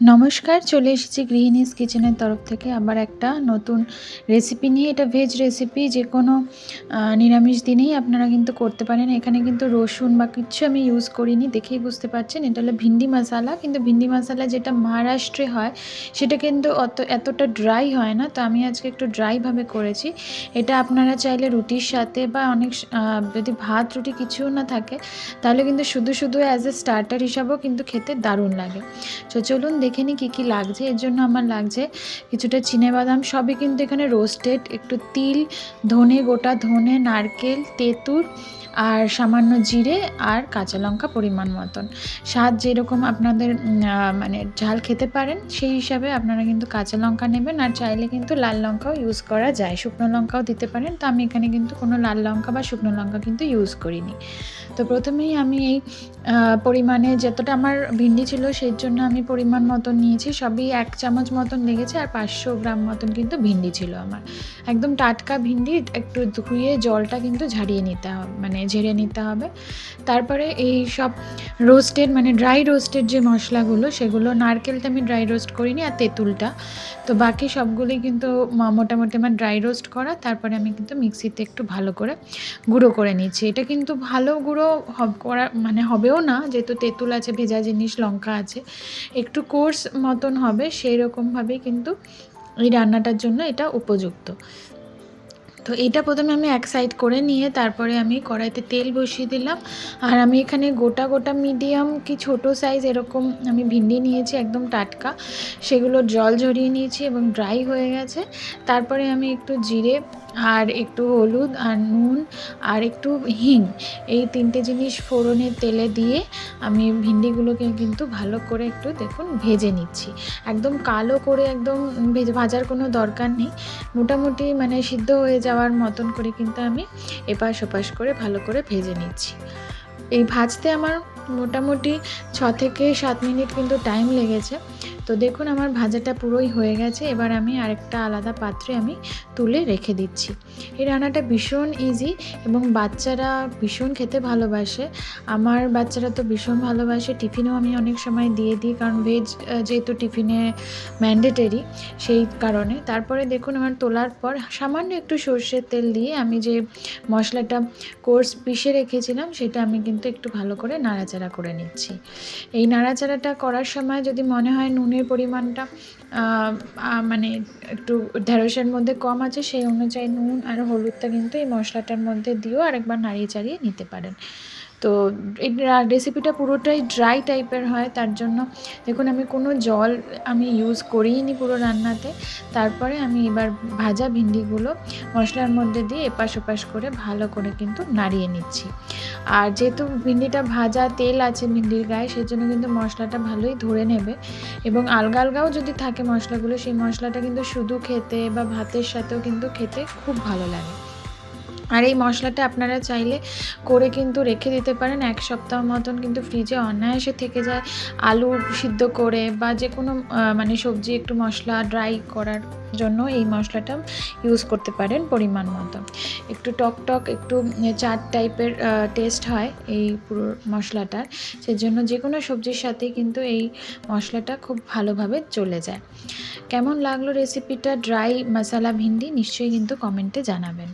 নমস্কার, চলে এসেছি গৃহিণীস কিচেনের তরফ থেকে আবার একটা নতুন রেসিপি নিয়ে। এটা ভেজ রেসিপি যে কোনো নিরামিষ দিনেই আপনারা কিন্তু করতে পারেন। এখানে কিন্তু রসুন বা কিচ্ছু আমি ইউজ করিনি, দেখেই বুঝতে পারছেন। এটা হলো ভিন্ডি মশালা, কিন্তু ভিন্ডি মশালা যেটা মহারাষ্ট্রে হয়, সেটা কিন্তু অত, এতটা ড্রাই হয় না। তো আমি আজকে একটু ড্রাইভাবে করেছি। এটা আপনারা চাইলে রুটির সাথে বা অনেক যদি ভাত, রুটি কিছু না থাকে, তাহলে কিন্তু শুধু শুধু অ্যাজ এ স্টার্টার হিসাবেও কিন্তু খেতে দারুণ লাগে। তো চলুন দেখে নিই কী কী লাগছে। এর জন্য আমার লাগছে কিছুটা বাদাম সবই কিন্তু এখানে রোস্টেড একটু তিল, ধনে গোটা, ধনে, নারকেল তেঁতুর আর সামান্য জিরে আর কাঁচা লঙ্কা পরিমাণ মতন। স্বাদ যেরকম আপনাদের মানে ঝাল খেতে পারেন, সেই হিসাবে আপনারা কিন্তু কাঁচা লঙ্কা নেবেন আর চাইলে কিন্তু লাল লঙ্কাও ইউজ করা যায়। শুকনো লঙ্কাও দিতে পারেন। তো আমি এখানে কিন্তু কোনো লাল লঙ্কা বা শুকনো লঙ্কা কিন্তু ইউজ করিনি। তো প্রথমেই আমি এই পরিমাণে যতটা আমার ভিন্ডি ছিল, সেই জন্য আমি পরিমাণ মতন নিয়েছি, সবই এক চামচ মতন লেগেছে আর পাঁচশো গ্রাম মতন কিন্তু ভিন্ডি ছিল আমার। একদম টাটকা ভিন্ডি, একটু ধুয়ে জলটা কিন্তু ঝাড়িয়ে নিতে হবে মানে ঝেড়ে নিতে হবে। তারপরে এই সব রোস্টেড মানে ড্রাই রোস্টেড যে মশলাগুলো, সেগুলো নারকেলটা আমি ড্রাই রোস্ট করিনি আর তেঁতুলটা। তো বাকি সবগুলি কিন্তু মোটামুটি আমার ড্রাই রোস্ট করা, তারপরে আমি কিন্তু মিক্সিতে একটু ভালো করে গুঁড়ো করে নিচ্ছি। এটা কিন্তু ভালো গুঁড়ো করা মানে হবেও না, যেহেতু তেঁতুল আছে, ভেজা জিনিস, লঙ্কা আছে, একটু কোর্স মতন হবে সেই রকমভাবেই কিন্তু এই রান্নাটার জন্য এটা উপযুক্ত। তো এটা প্রথমে আমি এক সাইড করে নিয়ে তারপরে আমি কড়াইতে তেল বসিয়ে দিলাম। আর আমি এখানে গোটা গোটা মিডিয়াম কি ছোট সাইজ এরকম আমি ভিন্ডি নিয়েছি একদম টাটকা। সেগুলো জল ঝরিয়ে নিয়েছি এবং ড্রাই হয়ে গেছে। তারপরে আমি একটু জিরে আর একটু হলুদ আর নুন আর একটু হিং এই তিনটে জিনিস ফোড়নের তেলে দিয়ে আমি ভিন্ডিগুলোকে কিন্তু ভালো করে একটু দেখুন ভেজে নিচ্ছি। একদম কালো করে একদম ভেজে ভাজার কোনো দরকার নেই। মোটামুটি মানে সিদ্ধ হয়ে যাওয়ার মতন করে কিন্তু আমি এপাশ ওপাশ করে ভালো করে ভেজে নিচ্ছি। এই ভাজতে আমার মোটামুটি ছ থেকে সাত মিনিট কিন্তু টাইম লেগেছে। তো দেখুন, আমার ভাজাটা পুরোই হয়ে গেছে। এবার আমি আরেকটা আলাদা পাত্রে আমি তুলে রেখে দিচ্ছি। এই রান্নাটা ভীষণ ইজি এবং বাচ্চারা ভীষণ খেতে ভালোবাসে। আমার বাচ্চারা তো ভীষণ ভালোবাসে। টিফিনেও আমি অনেক সময় দিয়ে দিই কারণ ভেজ যেহেতু টিফিনে ম্যান্ডেটারি সেই কারণে। তারপরে দেখুন, আমার তোলার পর সামান্য একটু সর্ষের তেল দিয়ে আমি যে মশলাটা কোর্স পিষে রেখেছিলাম, সেটা আমি কিন্তু একটু ভালো করে নাড়াচাড়া করে নিচ্ছি। এই নাড়াচাড়াটা করার সময় যদি মনে হয় নুনের পরিমাণটা আহ, আহ, মানে একটু ঢেঁড়সের মধ্যে কম আছে সেই অনুযায়ী নুন আর হলুদটা কিন্তু এই মশলাটার মধ্যে দিয়েও আরেকবার নাড়িয়ে চাড়িয়ে নিতে পারেন। তো এই রেসিপিটা পুরোটাই ড্রাই টাইপের হয়, তার জন্য দেখুন আমি কোনো জল আমি ইউজ করিনি পুরো রান্নাতে। তারপরে আমি এবার ভাজা ভিন্ডিগুলো মশলার মধ্যে দিয়ে এপাশ ওপাশ করে ভালো করে কিন্তু নাড়িয়ে নিচ্ছি। আর যেহেতু ভিন্ডিটা ভাজা তেল আছে ভিন্ডির গায়ে সেই জন্য কিন্তু মশলাটা ভালোই ধরে নেবে। এবং আলগা আলগাও যদি থাকে মশলাগুলো, সেই মশলাটা কিন্তু শুধু খেতে বা ভাতের সাথেও কিন্তু খেতে খুব ভালো লাগে। আর এই মশলাটা আপনারা চাইলে করে কিন্তু রেখে দিতে পারেন। এক সপ্তাহ মতন কিন্তু ফ্রিজে অনায়াসে থেকে যায়। আলু সিদ্ধ করে বা যে কোনো মানে সবজি একটু মশলা ড্রাই করার জন্য এই মশলাটা ইউজ করতে পারেন পরিমাণ মতো। একটু টক টক, একটু চাট টাইপের টেস্ট হয় এই পুরো মশলাটার। সেজন্য যে কোনো সবজির সাথেই কিন্তু এই মশলাটা খুব ভালোভাবে চলে যায়। কেমন লাগল রেসিপিটা ড্রাই মশলা ভিন্ডি নিশ্চয়ই কিন্তু কমেন্টে জানাবেন।